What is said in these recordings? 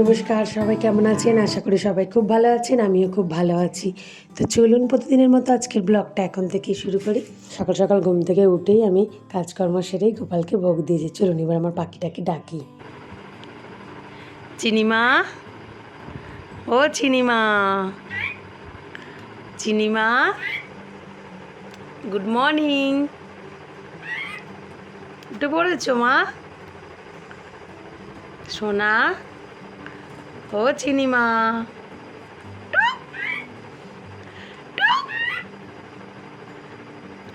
নমস্কার, সবাই কেমন আছেন? আশা করি সবাই খুব ভালো আছেন, আমিও খুব ভালো আছি। তো চলুন প্রতিদিনের মতো আজকের ব্লগটা এখন থেকেই শুরু করি। সকাল সকাল ঘুম থেকে উঠেই আমি কাজকর্ম সেরেই গোপালকে ভোগ দিয়েছি চলুন এবার আমার পাখিটাকে ডাকি। চিনিমা ও চিনিমা চিনিমা গুড মর্নিং। উঠে পড়েছো মা? সোনা? ও চিনিমা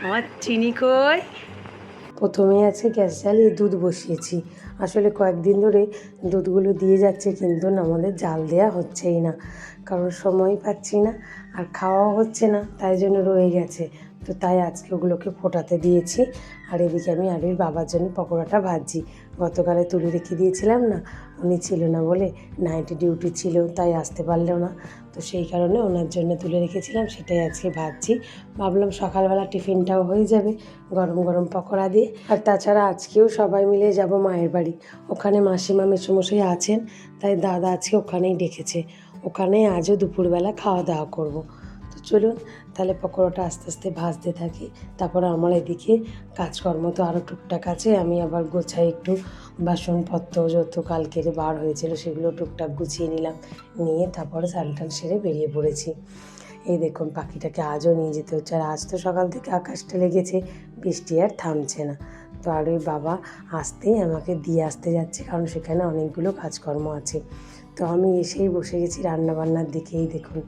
আমার চিনি কই? প্রথমে আছে গ্যাস জ্বালিয়ে দুধ বসিয়েছি। আসলে কয়েকদিন ধরে দুধগুলো দিয়ে যাচ্ছে, কিন্তু আমাদের জাল দেওয়া হচ্ছেই না। কারণ সময় পাচ্ছি না, আর খাওয়াও হচ্ছে না, তাই জন্য রয়ে গেছে। তো তাই আজকে ওগুলোকে ফোটাতে দিয়েছি। আর এদিকে আমি আলুর বাবার জন্য পকোড়াটা ভাজছি। গতকালে তুলে রেখে দিয়েছিলাম না, উনি ছিল না বলে নাইট ডিউটি ছিল, তাই আসতে পারলেও না। তো সেই কারণে ওনার জন্য তুলে রেখেছিলাম, সেটাই আজকে ভাজছি। ভাবলাম সকালবেলা টিফিনটাও হয়ে যাবে গরম গরম পকোড়া দিয়ে। আর তাছাড়া আজকেও সবাই মিলে যাব মায়ের বাড়ি। ওখানে মাসিমা মেসোমশাই আছেন, তাই দাদা আজকে ওখানেই ডেকেছে। ওখানে আজও দুপুরবেলা খাওয়া দাওয়া করব। চলুন, তাহলে পকোড়াটা আস্তে আস্তে ভাজতে থাকি। তারপরে আমার এদিকে কাজকর্ম তো আরও টুকটাক আছে। আমি আবার গোছাই একটু বাসনপত্র যত কালকের বার হয়েছিল সেগুলো টুকটাক গুছিয়ে নিলাম। নিয়ে তারপরে স্নান সেরে বেরিয়ে পড়েছি। এই দেখুন, পাখিটাকে আজও নিয়ে যেতে হচ্ছে। আর আজ তো সকাল থেকে আকাশটা লেগেছে, বৃষ্টি আর থামছে না। তো আর ওই বাবা আসতেই আমাকে দিয়ে আসতে যাচ্ছে, কারণ সেখানে অনেকগুলো কাজকর্ম আছে। তো আমি এসেই বসে গেছি রান্নাবান্নার দিকেই দেখুন।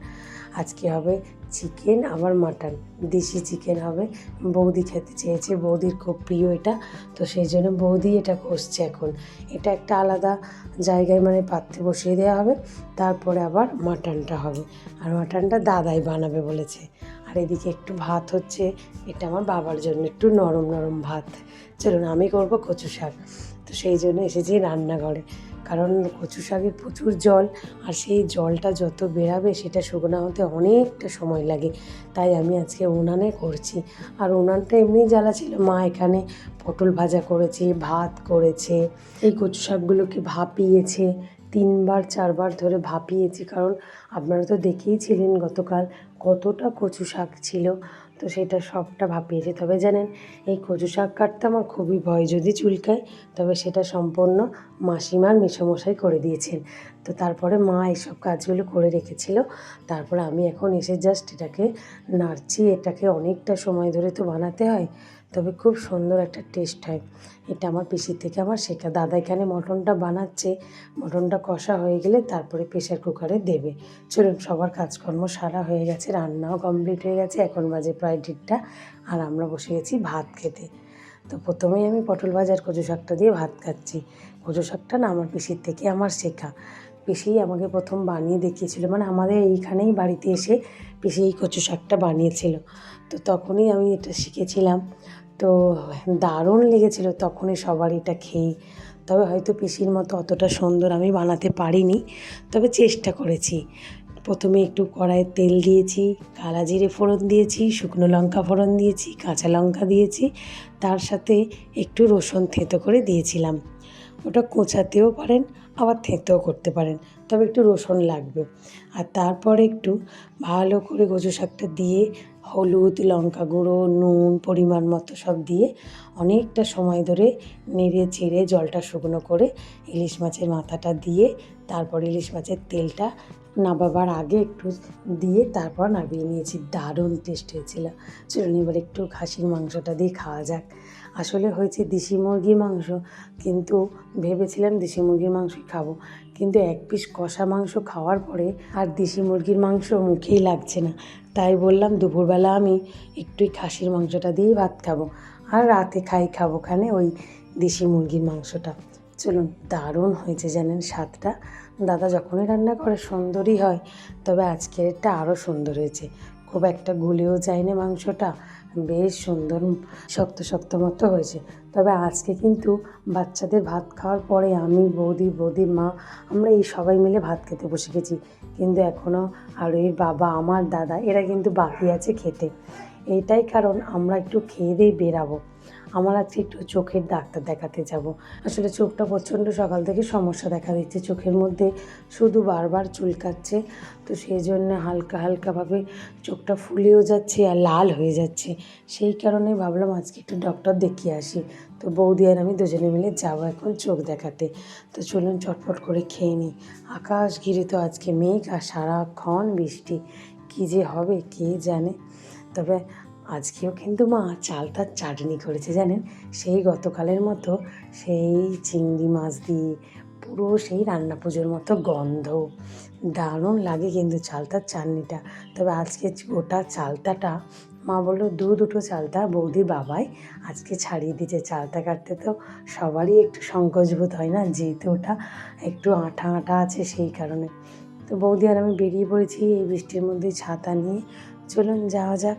আজকে হবে চিকেন আবার মাটন। দেশি চিকেন হবে। বৌদি খেতে চেয়েছে। বৌদির খুব প্রিয় এটা। তো সেই জন্য বৌদি এটা কষছে এখন। এটা একটা আলাদা জায়গায় মানে পাত্রে বসিয়ে দেওয়া হবে। তারপরে আবার মাটনটা হবে। আর মাটনটা দাদাই বানাবে বলেছে। আর এদিকে একটু ভাত হচ্ছে। এটা আমার বাবার জন্য একটু নরম নরম ভাত। চলুন আমি করব কচু শাক। তো সেই জন্য এসেছি রান্নাঘরে। কারণ কচু শাকের প্রচুর জল আর সেই জলটা যত বেরাবে সেটা শুকনো হতে অনেকটা সময় লাগে। তাই আমি আজকে উনানে করছি। আর উনানটা এমনি জ্বালা ছিল। মা এখানে পটল ভাজা করেছে, ভাত করেছে। এই কচু শাকগুলোকে ভাপিয়েছে। তিনবার, চারবার ধরে ভাপিয়েছি। কারণ আপনারা তো দেখেইছিলেন গতকাল কতটা কচু শাক ছিল। তো সেটা সবটা ভাপিয়েছি তবে জানেন, এই কচু শাক কাটতে আমার খুবই ভয় যদি চুলকায়, তবে সেটা সম্পূর্ণ মাসিমার মিশামশাই করে দিয়েছেন। তো তারপরে মা এইসব কাজগুলো করে রেখেছিল। তারপরে আমি এখন এসে জাস্ট এটাকে নাড়ছি। এটাকে অনেকটা সময় ধরে তো বানাতে হয়। তবে খুব সুন্দর একটা টেস্ট হয়। এটা আমার পিসির থেকে আমার শেখা। দাদা এখানে মটনটা বানাচ্ছে, মটনটা কষা হয়ে গেলে তারপরে প্রেশার কুকারে দেবে। চলুন, সবার কাজকর্ম সারা হয়ে গেছে, রান্নাও কমপ্লিট হয়ে গেছে, এখন বাজে প্রায় দেড়টা, আর আমরা বসে গেছি ভাত খেতে। তো প্রথমেই আমি পটল ভাজার কচু শাকটা দিয়ে ভাত খাচ্ছি। কচু শাকটা না আমার পিসির থেকে আমার শেখা। পিসি আমাকে প্রথম বানিয়ে দেখিয়েছিল। মানে আমাদের এইখানেই বাড়িতে এসে পিসি এই কচু শাকটা বানিয়েছিল। তো তখনই আমি এটা শিখেছিলাম। তো দারুণ লেগেছিল তখনই সবার এটা খেয়ে তবে হয়তো পিসির মতো অতটা সুন্দর আমি বানাতে পারিনি। তবে চেষ্টা করেছি। প্রথমে একটু কড়াইয়ে তেল দিয়েছি, কালা জিরে ফোড়ন দিয়েছি, শুকনো লঙ্কা ফোড়ন দিয়েছি, কাঁচা লঙ্কা দিয়েছি। তার সাথে একটু রসুন থেঁতো করে দিয়েছিলাম। ওটা কোচাতেও পারেন, আবার থেঁতেও করতে পারেন। তবে একটু রসুন লাগবে। আর তারপরে একটু ভালো করে কচু শাকটা দিয়ে হলুদ, লঙ্কা গুঁড়ো, নুন, পরিমাণ মতো সব দিয়ে অনেকটা সময় ধরে নেড়ে চেড়ে জলটা শুকনো করে ইলিশ মাছের মাথাটা দিয়ে, তারপর ইলিশ মাছের তেলটা নামাবার আগে একটু দিয়ে তারপর নামিয়ে নিয়েছি। দারুণ টেস্ট হয়েছিল। চলুন এবার একটু খাসির মাংসটা দিয়ে খাওয়া যাক। আসলে হয়েছে দেশি মুরগির মাংস, কিন্তু ভেবেছিলাম দেশি মুরগির মাংসই খাব। কিন্তু এক পিস কষা মাংস খাওয়ার পরে আর দেশি মুরগির মাংস মুখেই লাগছে না। তাই বললাম, দুপুরবেলা আমি একটুই খাসির মাংসটা দিয়েই ভাত খাব আর রাতে খাই খাব খানে ওই দেশি মুরগির মাংসটা। চলুন, দারুণ হয়েছে জানেন স্বাদটা। দাদা যখনই রান্না করে সুন্দরই হয়, তবে আজকের এটা আরও সুন্দর হয়েছে। খুব একটা গুলেও যায়নি মাংসটা। বেশ সুন্দর শক্ত শক্ত মতো হয়েছে। তবে আজকে কিন্তু বাচ্চাদের ভাত খাওয়ার পরে আমি, বৌদি বৌদির মা আমরা এই সবাই মিলে ভাত খেতে বসে গেছি। কিন্তু এখনও আর এর বাবা, আমার দাদা, এরা কিন্তু বাকি আছে খেতে। এইটাই কারণ আমরা একটু খেয়ে দিয়ে বেরাবো। আমার আজকে একটু চোখের ডাক্তার দেখাতে যাব। আসলে চোখটা প্রচণ্ড সকাল থেকে সমস্যা দেখা দিচ্ছে। চোখের মধ্যে শুধু বারবার চুলকাচ্ছে, তো সেই জন্য হালকা হালকাভাবে চোখটা ফুলেও যাচ্ছে আর লাল হয়ে যাচ্ছে। সেই কারণে ভাবলাম আজকে একটু ডক্টর দেখিয়ে আসি। তো বৌদি আর আমি দুজনে মিলে যাব এখন চোখ দেখাতে। তো চলুন চটপট করে খেয়ে নিই। আকাশ ঘিরে তো আজকে মেঘ আর সারাক্ষণ বৃষ্টি। কী যে হবে, কে জানে? তবে আজকেও কিন্তু মা চালতার চাটনি করেছে, জানেন? সেই গতকালের মতো সেই চিংড়ি মাছ দিয়ে পুরো সেই রান্না পুজোর মতো গন্ধ। দারুণ লাগে কিন্তু চালতার চাটনিটা। তবে আজকে গোটা চালতাটা, মা বলল, দু দুটো চালতা, বৌদি বাবাই আজকে ছাড়িয়ে দিয়েছে চালতা কাটতে। তো সবারই একটু সংকোচবোধ হয় না, যেহেতু ওটা একটু আঠা আঠা আছে সেই কারণে। তো বৌদি আর আমি বেরিয়ে পড়েছি এই বৃষ্টির মধ্যে ছাতা নিয়ে। চলুন যাওয়া যাক।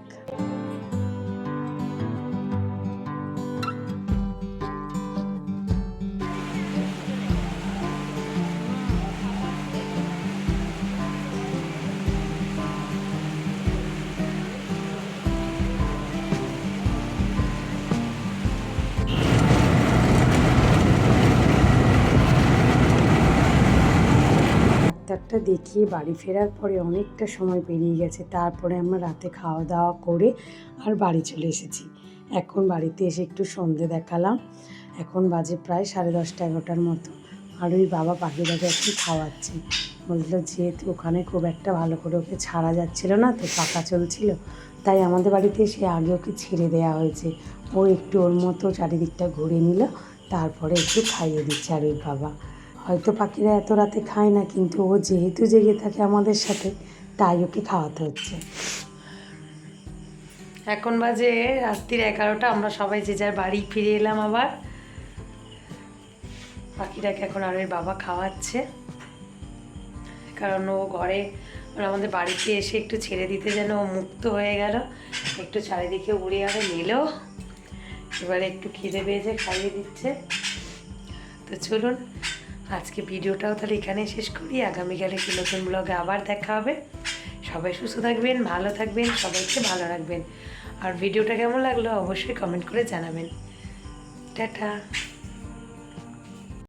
দেখিয়ে বাড়ি ফেরার পরে অনেকটা সময় পেরিয়ে গেছে। তারপরে আমরা রাতে খাওয়া দাওয়া করে আর বাড়ি চলে এসেছি। এখন বাড়িতে এসে একটু সন্ধে দেখালাম। এখন বাজে প্রায় সাড়ে দশটা এগারোটার মতো। আর ওই বাবা পাখিটাকে একটু খাওয়াচ্ছে। বলল, যেহেতু ওখানে খুব একটা ভালো করে ওকে ছাড়া যাচ্ছিল না, তো পাকা চলছিল, তাই আমাদের বাড়িতে এসে আগে ওকে ছেড়ে দেওয়া হয়েছে। ও একটু ওর মতো চারিদিকটা ঘুরে নিল, তারপরে একটু খাইয়ে দিচ্ছে আর ওই বাবা। হয়তো পাখিরা এত রাতে খায় না, কিন্তু ও যেহেতু জেগে থাকে আমাদের সাথে, তাই ওকে খাওয়াতে হচ্ছে। এখন বাজে রাত্রির এগারোটা, আমরা সবাই যে যার বাড়ি ফিরে এলাম আবার। পাখিটাকে এখন আর বাবা খাওয়াচ্ছে। কারণ ও ঘরে আমাদের বাড়িতে এসে একটু ছেড়ে দিতে যেন ও মুক্ত হয়ে গেল। একটু চারিদিকে উড়ে আরে নিল এবারে একটু খিদে পেয়েছে, খাইয়ে দিচ্ছে। তো চলুন আজকে ভিডিওটাও তাহলে এখানে শেষ করি। আগামীকালে কি নতুন ব্লগে আবার দেখা হবে। সবাই সুস্থ থাকবেন, ভালো থাকবেন, সবাইকে ভালো রাখবেন। আর ভিডিওটা কেমন লাগল অবশ্যই কমেন্ট করে জানাবেন। টাটা।